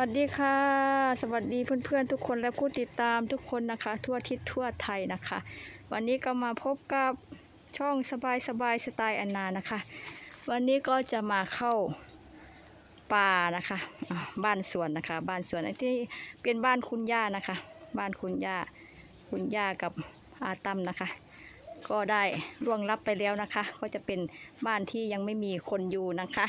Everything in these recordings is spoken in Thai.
วัสดีค่ะ สวัสดีเพื่อนๆทุกคนและผู้ติดตามทุกคนนะคะ ทั่วทิศทั่วไทยนะคะ วันนี้ก็มาพบกับช่องสบายสบายสไตล์อนนานะคะ วันนี้ก็จะมาเข้าป่านะคะบ้านสวนนะคะ บ้านสวนอันที่เป็นบ้านคุณย่านะคะ บ้านคุณย่าคุณย่ากับอาตั้มนะคะ ก็ได้ร่วงรับไปแล้วนะคะ ก็จะเป็นบ้านที่ยังไม่มีคนอยู่นะคะ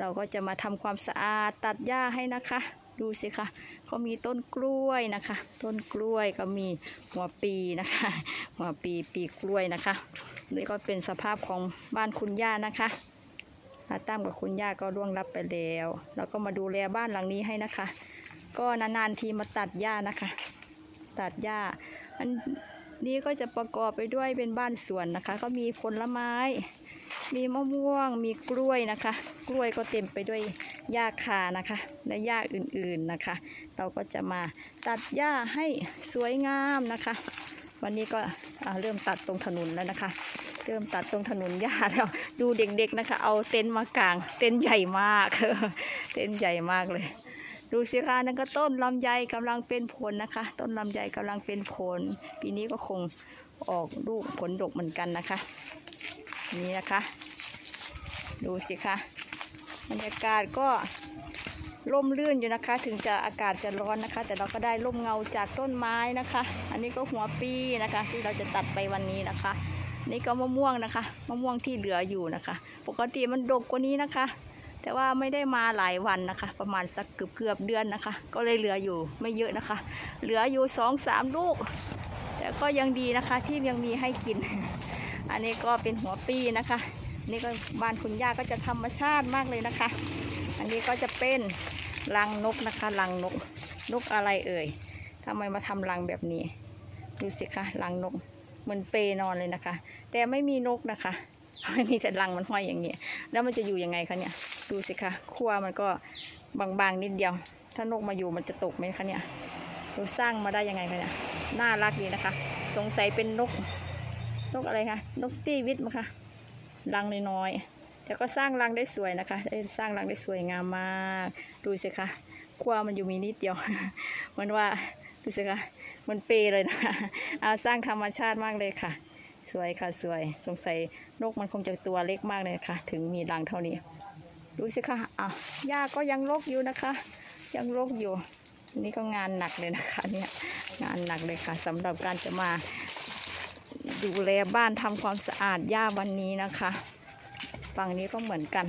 เราก็จะมาทำความสะอาดตัดหญ้าให้นะคะ ดูสิคะเขามีต้นกล้วยนะคะ ต้นกล้วยก็มีหัวปีนะคะ หัวปีปีกล้วยนะคะนี่ก็เป็นสภาพของบ้านคุณย่านะคะอาตั้มกับคุณย่าก็ร่วงรับไปแล้วเราก็มาดูแลบ้านหลังนี้ให้นะคะ ก็นานๆทีมาตัดหญ้านะคะ ตัดหญ้าอัน นี้ก็จะประกอบไปด้วยเป็นบ้านสวนนะคะ ก็มีผลไม้ มีมะม่วง มีกล้วยนะคะ กล้วยก็เต็มไปด้วยหญ้าคานะคะ และหญ้าอื่นๆนะคะ เราก็จะมาตัดหญ้าให้สวยงามนะคะ วันนี้ก็เริ่มตัดตรงถนนแล้วนะคะ เริ่มตัดตรงถนนหญ้าแล้ว ดูเด็กๆนะคะ เอาเต็นท์มากาง เต็นท์ใหญ่มาก เต็นท์ใหญ่มากเลย ดูสิคะนั่นก็ต้นลำไยกำลังเป็นผลนะคะ ต้นลำไยกำลังเป็นผล ปีนี้ก็คงออกลูกผลดกเหมือนกันนะคะ นี่นะคะ ดูสิคะบรรยากาศก็ร่มรื่นอยู่นะคะ ถึงจะอากาศจะร้อนนะคะ แต่เราก็ได้ร่มเงาจากต้นไม้นะคะ อันนี้ก็หัวปีนะคะ ที่เราจะตัดไปวันนี้นะคะ นี่ก็มะม่วงนะคะมะม่วงที่เหลืออยู่นะคะ ปกติมันดกกว่านี้นะคะ แต่ว่าไม่ได้มาหลายวันนะคะ ประมาณสักเกือบเกือบเดือนนะคะ ก็เลยเหลืออยู่ไม่เยอะนะคะ เหลืออยู่สองสามลูก แต่ก็ยังดีนะคะที่ยังมีให้กิน อันนี้ก็เป็นหัวปีนะคะ นี่ก็บ้านคุณย่าก็จะธรรมชาติมากเลยนะคะ อันนี้ก็จะเป็นรังนกนะคะรังนกนกอะไรเอ่ยทำไมมาทำรังแบบนี้ ดูสิคะรังนกเหมือนเปนอนเลยนะคะ แต่ไม่มีนกนะคะไม่มีแต่รังมันห้อยอย่างเงี้ยแล้วมันจะอยู่ยังไงคะเนี่ย ดูสิคะขั้วมันก็บางๆนิดเดียว ถ้านกมาอยู่มันจะตกไหมคะเนี่ยดูสร้างมาได้ยังไงคะเนี่ยน่ารักดีนะคะ สงสัยเป็นนกนกอะไรคะนกตี้วิทย์มั้งคะรังน้อยๆแต่ก็สร้างรังได้สวยนะคะได้สร้างรังได้สวยงามมากดูสิคะขั้วมันอยู่มีนิดเดียวเหมือนว่าดูสิคะเหมันเปเลยนะคะเอาสร้างธรรมชาติมากเลยค่ะ สวยค่ะสวย สงสัยนกมันคงจะตัวเล็กมากเลยค่ะ ถึงมีรังเท่านี้ ดูสิคะอะหญ้าก็ยังรกอยู่นะคะ ยังรกอยู่ นี่ก็งานหนักเลยนะคะเนี่ยงานหนักเลยค่ะสำหรับการจะมาดูแลบ้านทำความสะอาดหญ้าวันนี้นะคะฝั่งนี้ก็เหมือนกัน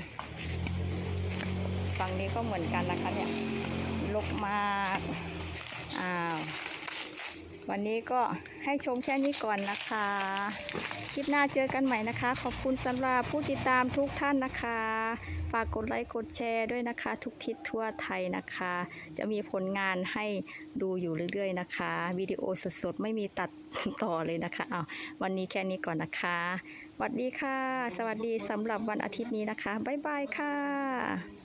ฝั่งนี้ก็เหมือนกันนะคะเนี่ยลกมากอ้าว วันนี้ก็ให้ชมแค่นี้ก่อนนะคะ คลิปหน้าเจอกันใหม่นะคะ ขอบคุณสำหรับผู้ติดตามทุกท่านนะคะ ฝากกดไลค์กดแชร์ด้วยนะคะ ทุกทิศทั่วไทยนะคะ จะมีผลงานให้ดูอยู่เรื่อย ๆ นะคะวิดีโอสดๆ ไม่มีตัดต่อเลยนะคะเอาวันนี้แค่นี้ก่อนนะคะสวัสดีค่ะ สวัสดีสำหรับวันอาทิตย์นี้นะคะบ๊ายบายค่ะ